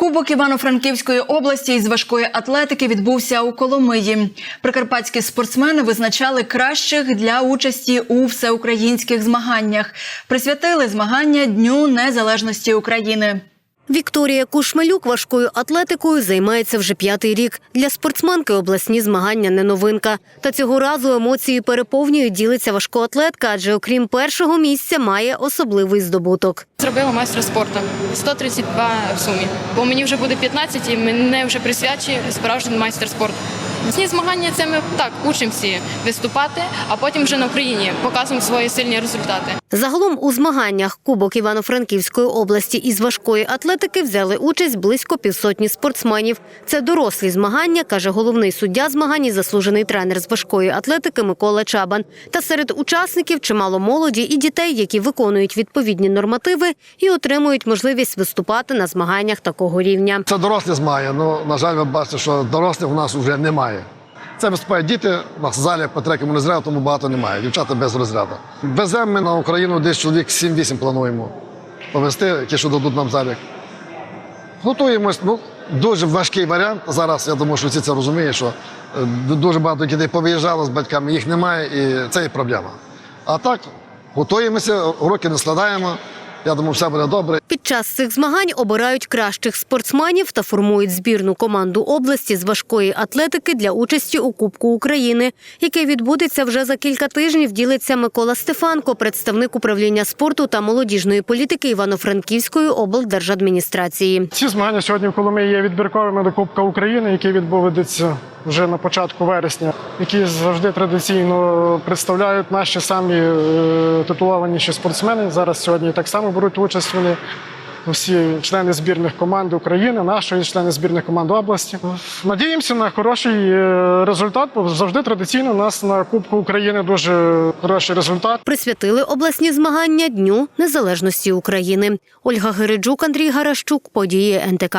Кубок Івано-Франківської області із важкої атлетики відбувся у Коломиї. Прикарпатські спортсмени визначали кращих для участі у всеукраїнських змаганнях. Присвятили змагання Дню Незалежності України. Вікторія Кушмелюк важкою атлетикою займається вже п'ятий рік. Для спортсменки обласні змагання не новинка. Та цього разу емоції переповнюють, ділиться важкоатлетка, адже окрім першого місця має особливий здобуток. Зробила майстра спорту 132 в сумі. Бо мені вже буде 15 і мене вже присвячує справжній майстер спорту. Ці змагання це ми так учимося виступати, а потім вже на Україні показуємо свої сильні результати. Загалом у змаганнях Кубок Івано-Франківської області із важкої атлетики взяли участь близько півсотні спортсменів. Це дорослі змагання, каже головний суддя змагань і заслужений тренер з важкої атлетики Микола Чабан. Та серед учасників чимало молоді і дітей, які виконують відповідні нормативи і отримують можливість виступати на змаганнях такого рівня. Це дорослі змагання. Ну, на жаль, ви бачите, що дорослих у нас вже немає. Це виступають діти, у нас в залі по третьому розряду, тому багато немає. Дівчата без розряду. Веземо ми на Україну десь чоловік 7-8 плануємо повезти, ті, що дадуть нам залік. Готуємось. Ну, дуже важкий варіант. Зараз я думаю, що всі це розуміють, що е, дуже багато дітей повиїжджало з батьками, їх немає, і це є проблема. А так, готуємося, уроки не складаємо. Я думаю, все буде добре. Під час цих змагань обирають кращих спортсменів та формують збірну команду області з важкої атлетики для участі у Кубку України, який відбудеться вже за кілька тижнів. Ділиться Микола Стефанко, представник управління спорту та молодіжної політики Івано-Франківської облдержадміністрації. Ці змагання сьогодні в Коломиї є відбірковими до Кубка України, який відбудеться вже на початку вересня, які завжди традиційно представляють наші самі е, титулованіші спортсмени. Зараз сьогодні так само беруть участь вони. Всі члени збірних команд України, нашої члени збірних команд області. Надіємося на хороший е, результат, бо завжди традиційно у нас на Кубку України дуже хороший результат. Присвятили обласні змагання Дню Незалежності України. Ольга Гириджук, Андрій Гаращук, події НТК.